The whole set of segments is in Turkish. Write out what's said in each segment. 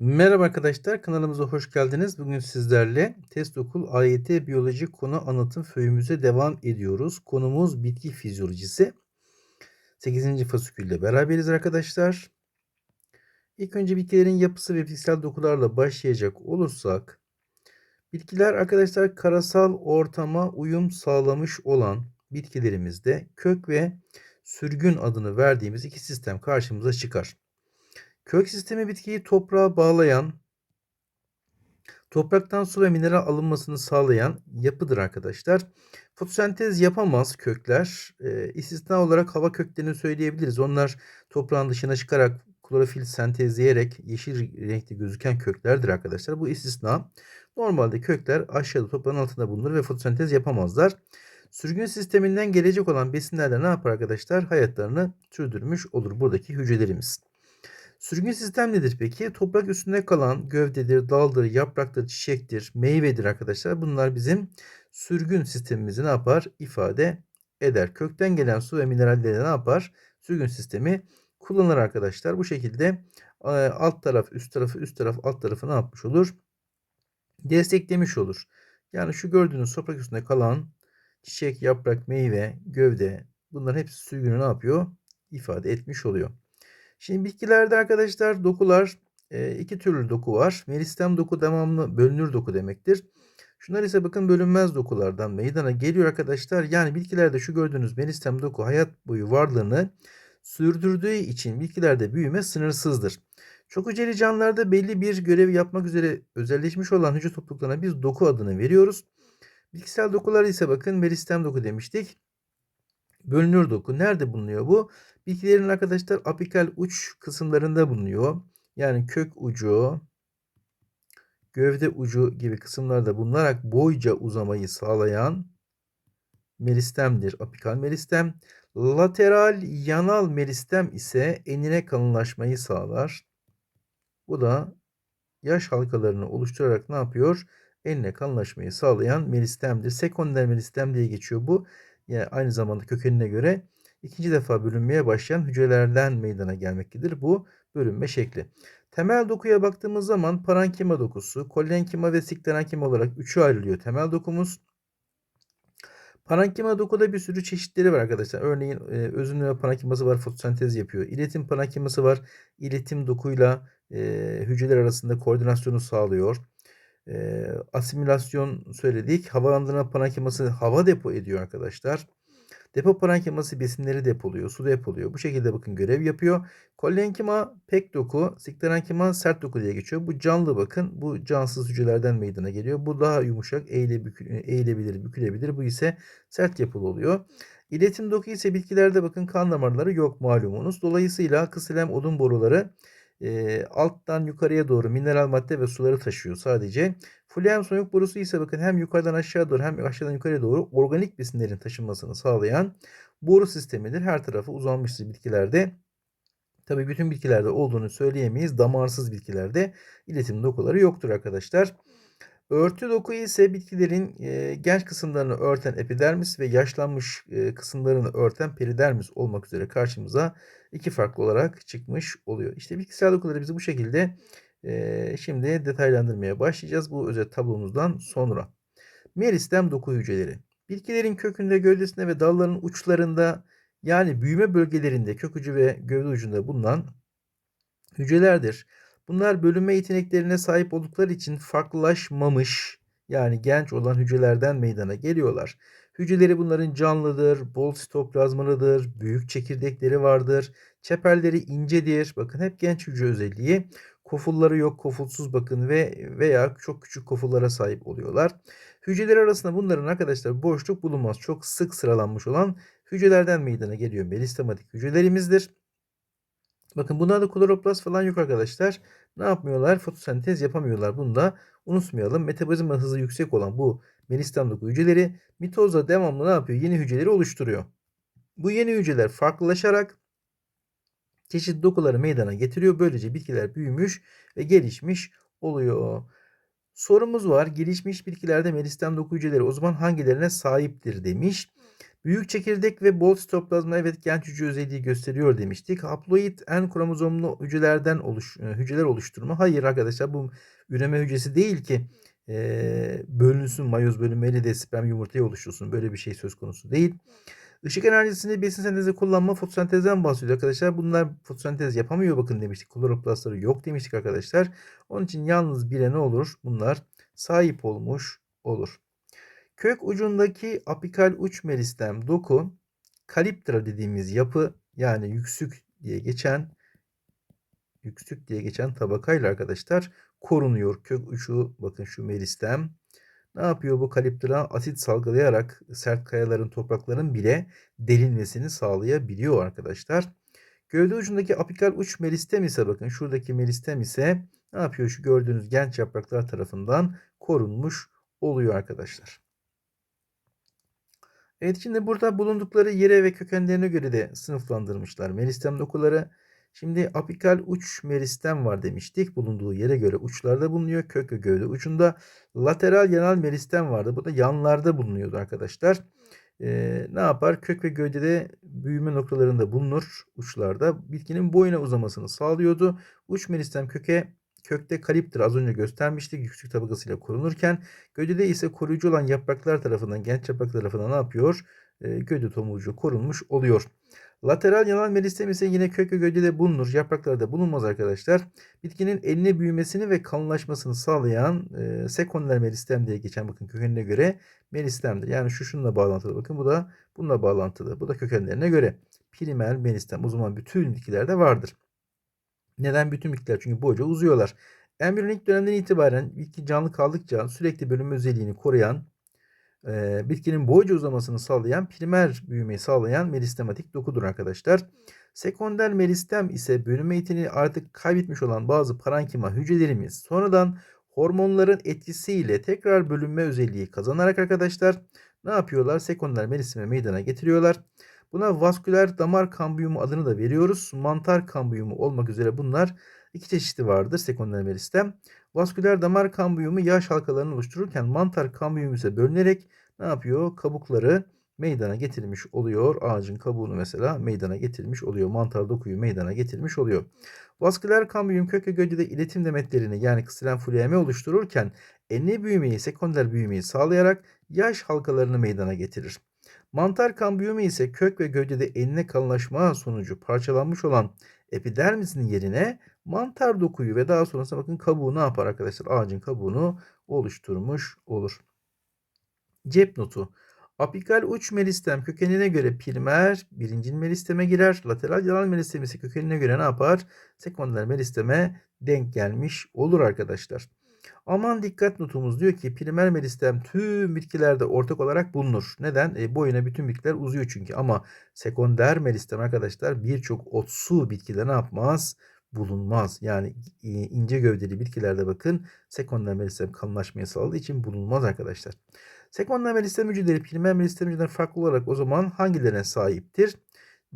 Merhaba arkadaşlar, kanalımıza hoş geldiniz. Bugün sizlerle Test Okul AYT Biyoloji konu anlatım föyümüze devam ediyoruz. Konumuz bitki fizyolojisi. 8. fasikülle beraberiz arkadaşlar. İlk önce bitkilerin yapısı ve fiziksel dokularla başlayacak olursak, bitkiler arkadaşlar karasal ortama uyum sağlamış olan bitkilerimizde kök ve sürgün adını verdiğimiz iki sistem karşımıza çıkar. Kök sistemi bitkiyi toprağa bağlayan, topraktan su ve mineral alınmasını sağlayan yapıdır arkadaşlar. Fotosentez yapamaz kökler. E, istisna olarak hava köklerini söyleyebiliriz. Onlar toprağın dışına çıkarak klorofil sentezleyerek yeşil renkte gözüken köklerdir arkadaşlar. Bu istisna. Normalde kökler aşağıda toprağın altında bulunur ve fotosentez yapamazlar. Sürgün sisteminden gelecek olan besinlerle ne yapar arkadaşlar? Hayatlarını sürdürmüş olur buradaki hücrelerimiz. Sürgün sistem nedir peki? Toprak üstünde kalan gövdedir, daldır, yapraktır, çiçektir, meyvedir arkadaşlar. Bunlar bizim sürgün sistemimizi ne yapar? İfade eder. Kökten gelen su ve mineralleri ne yapar? Sürgün sistemi kullanır arkadaşlar. Bu şekilde alt taraf, üst tarafı, üst taraf, alt tarafı ne yapmış olur? Desteklemiş olur. Yani şu gördüğünüz toprak üstünde kalan çiçek, yaprak, meyve, gövde bunların hepsi sürgünü ne yapıyor? İfade etmiş oluyor. Şimdi bitkilerde arkadaşlar dokular e, iki türlü doku var. Meristem doku devamlı bölünür doku demektir. Şunlar ise bakın bölünmez dokulardan meydana geliyor arkadaşlar. Yani bitkilerde şu gördüğünüz meristem doku hayat boyu varlığını sürdürdüğü için bitkilerde büyüme sınırsızdır. Çok hücreli canlılarda belli bir görevi yapmak üzere özelleşmiş olan hücre topluluklarına biz doku adını veriyoruz. Bitkisel dokular ise bakın meristem doku demiştik. Bölünür doku. Nerede bulunuyor bu? Bitkilerin arkadaşlar apikal uç kısımlarında bulunuyor. Yani kök ucu, gövde ucu gibi kısımlarda bulunarak boyca uzamayı sağlayan meristemdir. Apikal meristem. Lateral yanal meristem ise enine kalınlaşmayı sağlar. Bu da yaş halkalarını oluşturarak ne yapıyor? Enine kalınlaşmayı sağlayan meristemdir. Sekonder meristem diye geçiyor bu. Yani aynı zamanda kökenine göre ikinci defa bölünmeye başlayan hücrelerden meydana gelmektedir. Bu bölünme şekli. Temel dokuya baktığımız zaman parankima dokusu, kollenkima ve siklerenkima olarak üçe ayrılıyor temel dokumuz. Parankima dokuda bir sürü çeşitleri var arkadaşlar. Örneğin e, özünleme parankiması var, fotosentez yapıyor. İletim parankiması var. İletim dokuyla e, hücreler arasında koordinasyonu sağlıyor. E, asimilasyon söyledik. Havalandırma parankiması hava depo ediyor arkadaşlar. Depo parenkiması besinleri depoluyor, su depoluyor. Bu şekilde bakın görev yapıyor. Kollenkima pek doku, siklerenkima sert doku diye geçiyor. Bu canlı bakın. Bu cansız hücrelerden meydana geliyor. Bu daha yumuşak, eğile, eğilebilir, bükülebilir. Bu ise sert yapılı oluyor. İletim doku ise bitkilerde bakın kan damarları yok malumunuz. Dolayısıyla kısilem odun boruları e, alttan yukarıya doğru mineral madde ve suları taşıyor sadece. Phloem soyuk borusu ise bakın hem yukarıdan aşağı doğru hem aşağıdan yukarıya doğru organik besinlerin taşınmasını sağlayan boru sistemidir. Her tarafı uzanmıştır bitkilerde. Tabi bütün bitkilerde olduğunu söyleyemeyiz. Damarsız bitkilerde iletim dokuları yoktur arkadaşlar. Örtü doku ise bitkilerin e, genç kısımlarını örten epidermis ve yaşlanmış e, kısımlarını örten peridermis olmak üzere karşımıza iki farklı olarak çıkmış oluyor. İşte bitkisel dokuları bizi bu şekilde e, şimdi detaylandırmaya başlayacağız bu özet tablomuzdan sonra. Meristem doku hücreleri. Bitkilerin kökünde, gövdesinde ve dalların uçlarında yani büyüme bölgelerinde kök ucu ve gövde ucunda bulunan hücrelerdir. Bunlar bölünme yeteneklerine sahip oldukları için farklılaşmamış yani genç olan hücrelerden meydana geliyorlar. Hücreleri bunların canlıdır, bol sitoplazmalıdır, büyük çekirdekleri vardır, çeperleri incedir. Bakın hep genç hücre özelliği. Kofulları yok, kofulsuz bakın ve veya çok küçük kofullara sahip oluyorlar. Hücreler arasında bunların arkadaşlar boşluk bulunmaz. Çok sık sıralanmış olan hücrelerden meydana geliyor. Melistematik hücrelerimizdir. Bakın bunlarda kloroplast falan yok arkadaşlar. Ne yapmıyorlar? Fotosentez yapamıyorlar. Bunu da unutmayalım. Metabolizma hızı yüksek olan bu meristem doku hücreleri mitozla devamlı ne yapıyor? Yeni hücreleri oluşturuyor. Bu yeni hücreler farklılaşarak çeşitli dokuları meydana getiriyor. Böylece bitkiler büyümüş ve gelişmiş oluyor. Sorumuz var. Gelişmiş bitkilerde meristem doku hücreleri o zaman hangilerine sahiptir demiş. Büyük çekirdek ve bol sitoplazma evet genç hücre özelliği gösteriyor demiştik. Haploid en kromozomlu hücrelerden oluş, e, hücreler oluşturma. Hayır arkadaşlar bu üreme hücresi değil ki e, bölünsün mayoz bölünmeli de sperm yumurtayı oluştursun. Böyle bir şey söz konusu değil. Işık enerjisini besin sentezi kullanma fotosentezden bahsediyor arkadaşlar. Bunlar fotosentez yapamıyor bakın demiştik. Kloroplastları yok demiştik arkadaşlar. Onun için yalnız bire ne olur? Bunlar sahip olmuş olur. Kök ucundaki apikal uç meristem doku kaliptra dediğimiz yapı yani yüksük diye geçen yüksük diye geçen tabakayla arkadaşlar korunuyor. Kök ucu bakın şu meristem ne yapıyor bu kaliptra? Asit salgılayarak sert kayaların, toprakların bile delinmesini sağlayabiliyor arkadaşlar. Gövde ucundaki apikal uç meristem ise bakın şuradaki meristem ise ne yapıyor? Şu gördüğünüz genç yapraklar tarafından korunmuş oluyor arkadaşlar. Evet şimdi burada bulundukları yere ve kökenlerine göre de sınıflandırmışlar meristem dokuları. Şimdi apikal uç meristem var demiştik. Bulunduğu yere göre uçlarda bulunuyor. Kök ve gövde ucunda. Lateral yanal meristem vardı. Bu da yanlarda bulunuyordu arkadaşlar. Ee, ne yapar? Kök ve gövdede büyüme noktalarında bulunur uçlarda. Bitkinin boyuna uzamasını sağlıyordu. Uç meristem köke kökte kaliptir az önce göstermiştik yüksek tabakasıyla korunurken gövdede ise koruyucu olan yapraklar tarafından genç yapraklar tarafından ne yapıyor? E, gövde tomurcuğu korunmuş oluyor. Lateral yanal meristem ise yine kök ve gövdede bulunur. Yapraklarda bulunmaz arkadaşlar. Bitkinin eline büyümesini ve kalınlaşmasını sağlayan e, sekonder meristem diye geçen bakın kökenine göre meristemdir. Yani şu şununla bağlantılı bakın bu da bununla bağlantılı. Bu da kökenlerine göre primer meristem o zaman bütün bitkilerde vardır. Neden bütün bitkiler? Çünkü boyca uzuyorlar. Embriyonik dönemden itibaren bitki canlı kaldıkça sürekli bölünme özelliğini koruyan, e, bitkinin boyca uzamasını sağlayan, primer büyümeyi sağlayan meristematik dokudur arkadaşlar. Sekonder meristem ise bölünme yeteneğini artık kaybetmiş olan bazı parankima hücrelerimiz sonradan hormonların etkisiyle tekrar bölünme özelliği kazanarak arkadaşlar ne yapıyorlar? Sekonder meristeme meydana getiriyorlar. Buna vasküler damar kambiyumu adını da veriyoruz. Mantar kambiyumu olmak üzere bunlar iki çeşidi vardır sekonder meristem. Vasküler damar kambiyumu yaş halkalarını oluştururken mantar kambiyumu ise bölünerek ne yapıyor? Kabukları meydana getirmiş oluyor. Ağacın kabuğunu mesela meydana getirmiş oluyor. Mantar dokuyu meydana getirmiş oluyor. Vasküler kambiyum kök ve gövdede iletim demetlerini yani kısilen fuliyeme oluştururken enli büyümeyi, sekonder büyümeyi sağlayarak yaş halkalarını meydana getirir. Mantar kambiyumu ise kök ve gövdede enine kalınlaşma sonucu parçalanmış olan epidermisin yerine mantar dokuyu ve daha sonrasında bakın kabuğu ne yapar arkadaşlar? Ağacın kabuğunu oluşturmuş olur. Cep notu. Apikal uç meristem kökenine göre primer birinci meristeme girer. Lateral yanal meristem ise kökenine göre ne yapar? Sekonder meristeme denk gelmiş olur arkadaşlar. Aman dikkat notumuz diyor ki primer meristem tüm bitkilerde ortak olarak bulunur. Neden? E, boyuna bütün bitkiler uzuyor çünkü. Ama sekonder meristem arkadaşlar birçok otsu bitkide ne yapmaz? Bulunmaz. Yani ince gövdeli bitkilerde bakın sekonder meristem kalınlaşmaya sağladığı için bulunmaz arkadaşlar. Sekonder meristem hücreleri primer meristem hücreleri farklı olarak o zaman hangilerine sahiptir?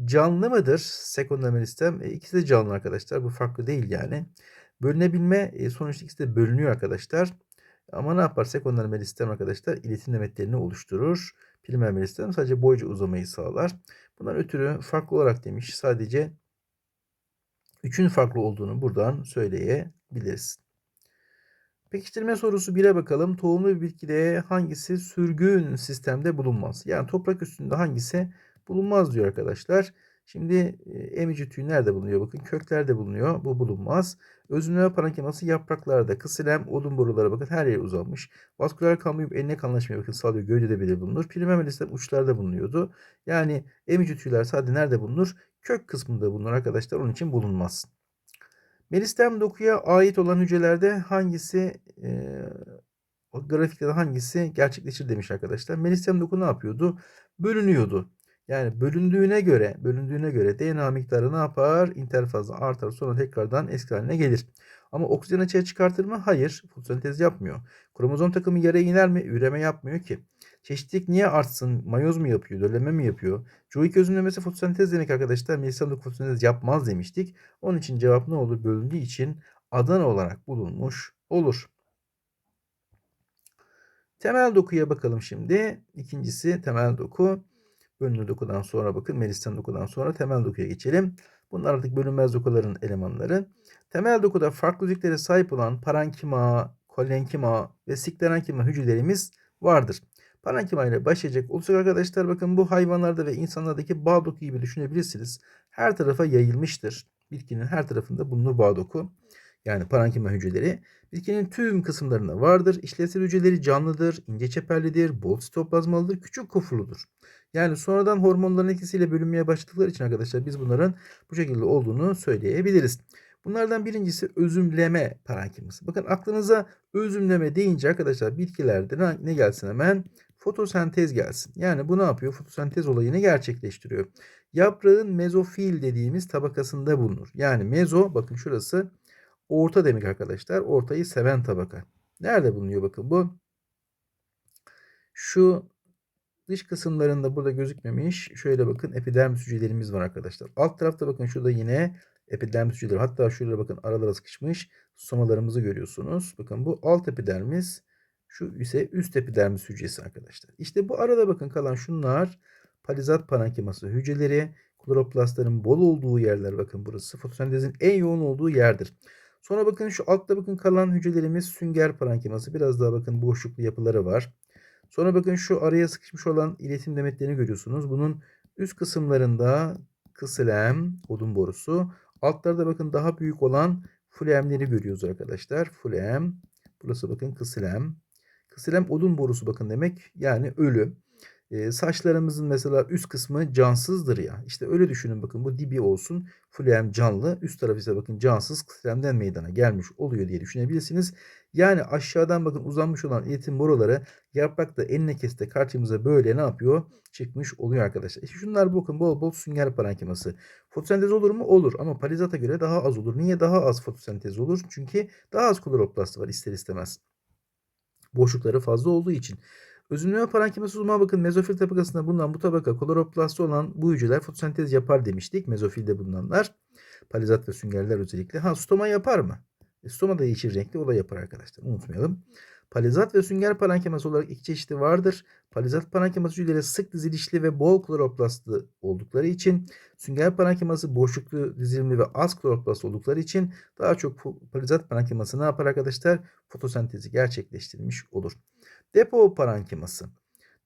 Canlı mıdır? Sekonder meristem e, ikisi de canlı arkadaşlar. Bu farklı değil yani. Bölünebilme e, sonuçta ikisi de bölünüyor arkadaşlar. Ama ne yapar? Sekonder meristem arkadaşlar iletim demetlerini oluşturur. Primer meristem sadece boyca uzamayı sağlar. Bundan ötürü farklı olarak demiş. Sadece üçün farklı olduğunu buradan söyleyebiliriz. Pekiştirme sorusu 1'e bakalım. Tohumlu bir bitkide hangisi sürgün sistemde bulunmaz? Yani toprak üstünde hangisi bulunmaz diyor arkadaşlar. Şimdi emici tüyü nerede bulunuyor? Bakın köklerde bulunuyor. Bu bulunmaz. Özünleme parenkiması yapraklarda. Kısilem, odun borulara bakın her yere uzanmış. Vasküler kambiyum eline kanlaşmaya bakın sağlıyor. Gövdede bile bulunur. Primer melistem uçlarda bulunuyordu. Yani emici tüyler sadece nerede bulunur? Kök kısmında bulunur arkadaşlar. Onun için bulunmaz. Meristem dokuya ait olan hücrelerde hangisi e, grafikte hangisi gerçekleşir demiş arkadaşlar. Meristem doku ne yapıyordu? Bölünüyordu. Yani bölündüğüne göre, bölündüğüne göre DNA miktarı ne yapar? İnterfazda artar sonra tekrardan eski haline gelir. Ama oksijen açığa çıkartır? Hayır. Fotosentez yapmıyor. Kromozom takımı yere iner mi? Üreme yapmıyor ki. Çeşitlilik niye artsın? Mayoz mu yapıyor? Döllenme mi yapıyor? Joey özümlemesi fotosentez demek arkadaşlar. Melisandro fotosentez yapmaz demiştik. Onun için cevap ne olur? Bölündüğü için Adana olarak bulunmuş olur. Temel dokuya bakalım şimdi. İkincisi temel doku. Önlü dokudan sonra bakın meristem dokudan sonra temel dokuya geçelim. Bunlar artık bölünmez dokuların elemanları. Temel dokuda farklı özelliklere sahip olan parankima, kolenkima ve sklerenkima hücrelerimiz vardır. Parankima ile başlayacak olursak arkadaşlar bakın bu hayvanlarda ve insanlardaki bağ doku gibi düşünebilirsiniz. Her tarafa yayılmıştır. Bitkinin her tarafında bulunur bağ doku. Yani parankima hücreleri. Bitkinin tüm kısımlarında vardır. İşlevsel hücreleri canlıdır, ince çeperlidir, bol sitoplazmalıdır, küçük kofurludur. Yani sonradan hormonların etkisiyle bölünmeye başladıkları için arkadaşlar biz bunların bu şekilde olduğunu söyleyebiliriz. Bunlardan birincisi özümleme parankiması. Bakın aklınıza özümleme deyince arkadaşlar bitkilerde ne gelsin hemen? Fotosentez gelsin. Yani bu ne yapıyor? Fotosentez olayını gerçekleştiriyor. Yaprağın mezofil dediğimiz tabakasında bulunur. Yani mezo bakın şurası orta demek arkadaşlar. Ortayı seven tabaka. Nerede bulunuyor bakın bu? Şu dış kısımlarında burada gözükmemiş. Şöyle bakın epidermis hücrelerimiz var arkadaşlar. Alt tarafta bakın şurada yine epidermis hücreleri. Hatta şurada bakın aralara sıkışmış somalarımızı görüyorsunuz. Bakın bu alt epidermis. Şu ise üst epidermis hücresi arkadaşlar. İşte bu arada bakın kalan şunlar palizat parenkiması hücreleri. Kloroplastların bol olduğu yerler bakın burası fotosentezin en yoğun olduğu yerdir. Sonra bakın şu altta bakın kalan hücrelerimiz sünger parenkiması. Biraz daha bakın boşluklu yapıları var. Sonra bakın şu araya sıkışmış olan iletim demetlerini görüyorsunuz. Bunun üst kısımlarında kısilem, odun borusu. Altlarda bakın daha büyük olan flemleri görüyoruz arkadaşlar. Flem. Burası bakın kısilem. Kısilem odun borusu bakın demek. Yani ölü. E, saçlarımızın mesela üst kısmı cansızdır ya. İşte öyle düşünün bakın bu dibi olsun. Flem canlı. Üst tarafı ise bakın cansız kısilemden meydana gelmiş oluyor diye düşünebilirsiniz. Yani aşağıdan bakın uzanmış olan iletim boruları yaprakta eline keste karşımıza böyle ne yapıyor? Çıkmış oluyor arkadaşlar. İşte şunlar bakın bol bol sünger parenkiması. Fotosentez olur mu? Olur ama palizata göre daha az olur. Niye daha az fotosentez olur? Çünkü daha az kloroplast var ister istemez. Boşlukları fazla olduğu için. Özümleme parenkiması uzmanı bakın mezofil tabakasında bulunan bu tabaka kloroplasti olan bu hücreler fotosentez yapar demiştik. Mezofilde bulunanlar. Palizat ve süngerler özellikle. Ha stoma yapar mı? E, stoma da yeşil renkli o da yapar arkadaşlar. Unutmayalım. Palizat ve sünger parenkiması olarak iki çeşidi vardır. Palizat parenkiması hücreleri sık dizilişli ve bol kloroplastlı oldukları için sünger parenkiması boşluklu dizilimli ve az kloroplast oldukları için daha çok palizat parenkiması ne yapar arkadaşlar? Fotosentezi gerçekleştirmiş olur. Depo parenkiması.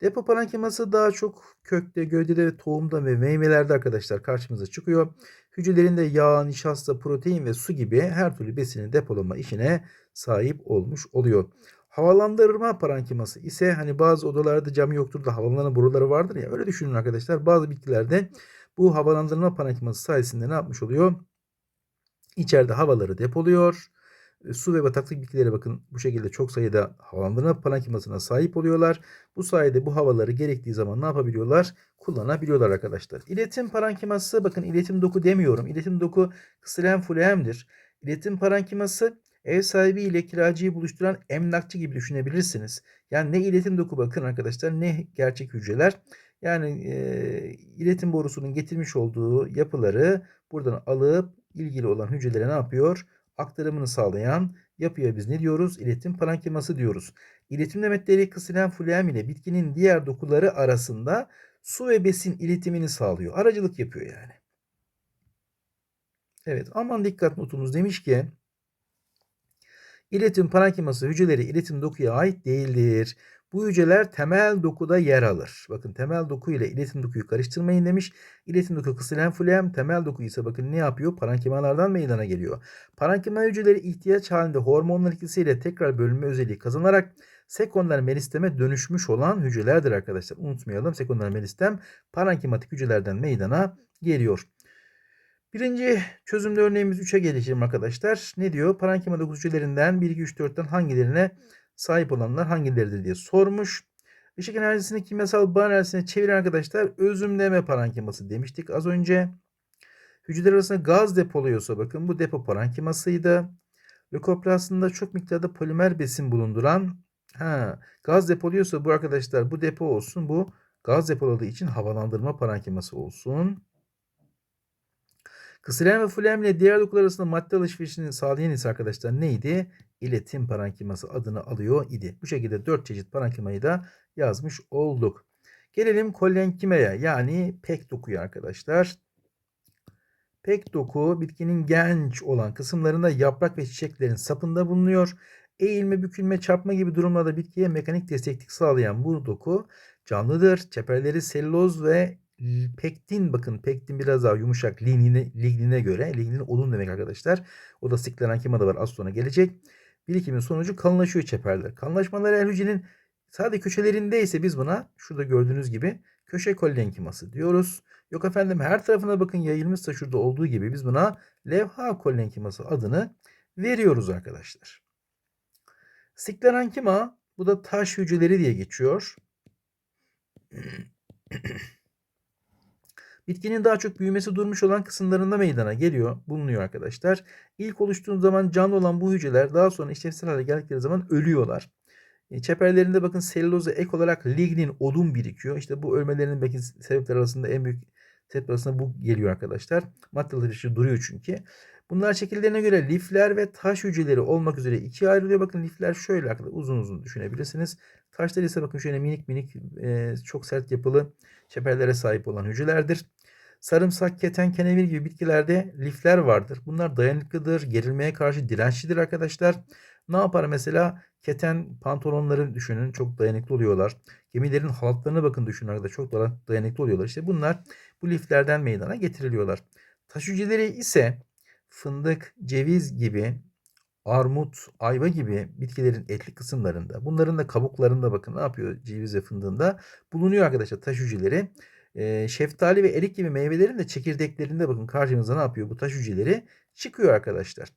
Depo parenkiması daha çok kökte, gövdede ve tohumda ve meyvelerde arkadaşlar karşımıza çıkıyor. Hücrelerinde yağ, nişasta, protein ve su gibi her türlü besini depolama işine sahip olmuş oluyor. Havalandırma parenkiması ise hani bazı odalarda cam yoktur da havalanan boruları vardır ya öyle düşünün arkadaşlar. Bazı bitkilerde bu havalandırma parenkiması sayesinde ne yapmış oluyor? İçeride havaları depoluyor su ve bataklık bitkileri bakın bu şekilde çok sayıda havalandırma parenkimasına sahip oluyorlar. Bu sayede bu havaları gerektiği zaman ne yapabiliyorlar? Kullanabiliyorlar arkadaşlar. İletim parenkiması bakın iletim doku demiyorum. İletim doku kısilen fulemdir. İletim parenkiması ev sahibi ile kiracıyı buluşturan emlakçı gibi düşünebilirsiniz. Yani ne iletim doku bakın arkadaşlar ne gerçek hücreler. Yani e, iletim borusunun getirmiş olduğu yapıları buradan alıp ilgili olan hücrelere ne yapıyor? Aktarımını sağlayan yapıya biz ne diyoruz? İletim parenkiması diyoruz. İletim demetleri kısilen fulem ile bitkinin diğer dokuları arasında su ve besin iletimini sağlıyor. Aracılık yapıyor yani. Evet aman dikkat notumuz demiş ki iletim parenkiması hücreleri iletim dokuya ait değildir. Bu hücreler temel dokuda yer alır. Bakın temel doku ile iletim dokuyu karıştırmayın demiş. İletim doku kısılen flem, temel doku ise bakın ne yapıyor? Parenkimalardan meydana geliyor. Parenkima hücreleri ihtiyaç halinde hormonlar etkisiyle tekrar bölünme özelliği kazanarak sekonder meristeme dönüşmüş olan hücrelerdir arkadaşlar. Unutmayalım sekonder meristem parenkimatik hücrelerden meydana geliyor. Birinci çözümlü örneğimiz 3'e geleceğim arkadaşlar. Ne diyor? Parenkima dokusu hücrelerinden 1, 2, 3, 4'ten hangilerine sahip olanlar hangileridir diye sormuş. Işık enerjisini kimyasal bağ enerjisine çeviren arkadaşlar özümleme parenkiması demiştik az önce. Hücreler arasında gaz depoluyorsa bakın bu depo parenkimasıydı. Lökoplastında çok miktarda polimer besin bulunduran ha, gaz depoluyorsa bu arkadaşlar bu depo olsun. Bu gaz depoladığı için havalandırma parenkiması olsun. Kısılen ve fulem ile diğer dokular arasında madde alışverişini sağlayan ise arkadaşlar neydi? İletim parenkiması adını alıyor idi. Bu şekilde 4 çeşit parenkimayı da yazmış olduk. Gelelim kollenkimeye yani pek dokuya arkadaşlar. Pek doku bitkinin genç olan kısımlarında yaprak ve çiçeklerin sapında bulunuyor. Eğilme, bükülme, çarpma gibi durumlarda bitkiye mekanik desteklik sağlayan bu doku canlıdır. Çeperleri selüloz ve pektin bakın pektin biraz daha yumuşak lignine, lignine göre. Lignin odun demek arkadaşlar. O da sklerenkima var az sonra gelecek. Birikimin sonucu kalınlaşıyor çeperler. Kalınlaşmalar eğer hücrenin sadece köşelerinde ise biz buna şurada gördüğünüz gibi köşe kollenkiması diyoruz. Yok efendim her tarafına bakın yayılmışsa şurada olduğu gibi biz buna levha kollenkiması adını veriyoruz arkadaşlar. Sklerenkima bu da taş hücreleri diye geçiyor. Bitkinin daha çok büyümesi durmuş olan kısımlarında meydana geliyor, bulunuyor arkadaşlar. İlk oluştuğu zaman canlı olan bu hücreler daha sonra işlevsel hale geldikleri zaman ölüyorlar. E, çeperlerinde bakın selüloza ek olarak lignin, odun birikiyor. İşte bu ölmelerinin belki sebepler arasında en büyük sebep arasında bu geliyor arkadaşlar. Maddeler dışı duruyor çünkü. Bunlar şekillerine göre lifler ve taş hücreleri olmak üzere ikiye ayrılıyor. Bakın lifler şöyle arkadaşlar uzun uzun düşünebilirsiniz. Taşlar ise bakın şöyle minik minik e, çok sert yapılı çeperlere sahip olan hücrelerdir. Sarımsak, keten, kenevir gibi bitkilerde lifler vardır. Bunlar dayanıklıdır, gerilmeye karşı dirençlidir arkadaşlar. Ne yapar mesela? Keten pantolonları düşünün çok dayanıklı oluyorlar. Gemilerin halatlarına bakın düşünün arkadaşlar çok dayanıklı oluyorlar. İşte bunlar bu liflerden meydana getiriliyorlar. Taş hücreleri ise fındık, ceviz gibi, armut, ayva gibi bitkilerin etli kısımlarında, bunların da kabuklarında bakın ne yapıyor ceviz ve fındığında bulunuyor arkadaşlar taş hücreleri. E, şeftali ve erik gibi meyvelerin de çekirdeklerinde bakın karşımıza ne yapıyor bu taş hücreleri çıkıyor arkadaşlar.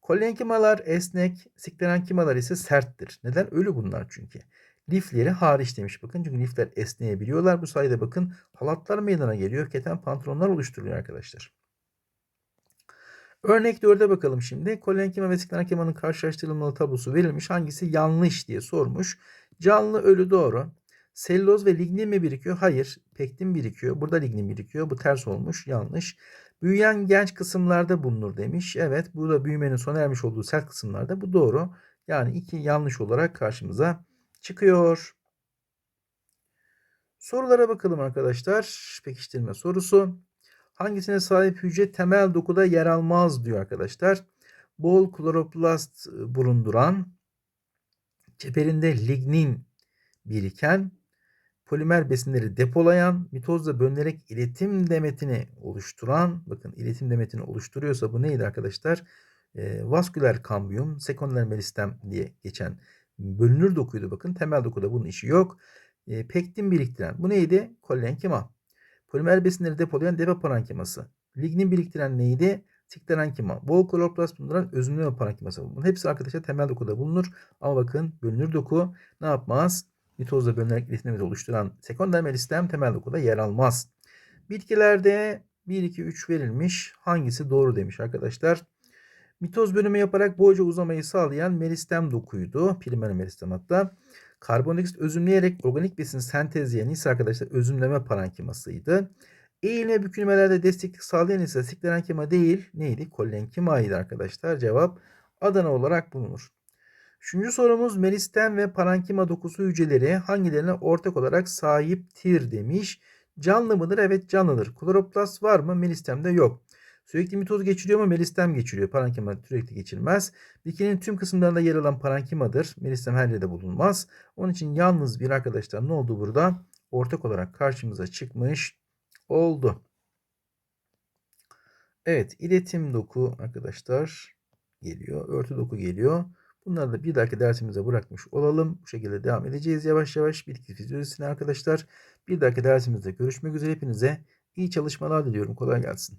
Kollenkimalar esnek, sklerenkimalar ise serttir. Neden? Ölü bunlar çünkü. Lifleri hariç demiş bakın çünkü lifler esneyebiliyorlar. Bu sayede bakın halatlar meydana geliyor. Keten pantolonlar oluşturuyor arkadaşlar. Örnek 4'e bakalım şimdi. Kollenkima ve sklerenkimanın karşılaştırılmalı tablosu verilmiş. Hangisi yanlış diye sormuş. Canlı ölü doğru. Selüloz ve lignin mi birikiyor? Hayır. Pektin birikiyor. Burada lignin birikiyor. Bu ters olmuş. Yanlış. Büyüyen genç kısımlarda bulunur demiş. Evet. Bu da büyümenin sona ermiş olduğu sert kısımlarda. Bu doğru. Yani iki yanlış olarak karşımıza çıkıyor. Sorulara bakalım arkadaşlar. Pekiştirme sorusu. Hangisine sahip hücre temel dokuda yer almaz diyor arkadaşlar. Bol kloroplast ıı, bulunduran, çeperinde lignin biriken, polimer besinleri depolayan, mitozla bölünerek iletim demetini oluşturan, bakın iletim demetini oluşturuyorsa bu neydi arkadaşlar? E, vasküler kambiyum, sekonder meristem diye geçen bölünür dokuydu bakın. Temel dokuda bunun işi yok. E, pektin biriktiren. Bu neydi? Kollenkima. Polimer besinleri depolayan depo parenkiması. Lignin biriktiren neydi? Siklerenkima. Bol kloroplast bulunduran özümleme parenkiması. Bunun hepsi arkadaşlar temel dokuda bulunur. Ama bakın bölünür doku ne yapmaz? mitozla bölünerek iletimleri oluşturan sekonder meristem temel dokuda yer almaz. Bitkilerde 1, 2, 3 verilmiş. Hangisi doğru demiş arkadaşlar. Mitoz bölümü yaparak boyca uzamayı sağlayan meristem dokuydu. Primer meristem hatta. Karbondioksit özümleyerek organik besin sentezleyen ise arkadaşlar özümleme parenkimasıydı. Eğilme bükülmelerde desteklik sağlayan ise siklerenkima değil neydi? Kollenkimaydı arkadaşlar. Cevap Adana olarak bulunur. Üçüncü sorumuz meristem ve parankima dokusu hücreleri hangilerine ortak olarak sahiptir demiş. Canlı mıdır? Evet canlıdır. Kloroplast var mı? Meristemde yok. Sürekli mitoz geçiriyor mu? Meristem geçiriyor. Parankima sürekli geçirmez. Bitkinin tüm kısımlarında yer alan parankimadır. Meristem her yerde bulunmaz. Onun için yalnız bir arkadaşlar ne oldu burada? Ortak olarak karşımıza çıkmış oldu. Evet iletim doku arkadaşlar geliyor. Örtü doku geliyor. Bunları da bir dahaki dersimize bırakmış olalım. Bu şekilde devam edeceğiz yavaş yavaş bitki fizyolojisine arkadaşlar. Bir dahaki dersimizde görüşmek üzere hepinize iyi çalışmalar diliyorum. Kolay gelsin.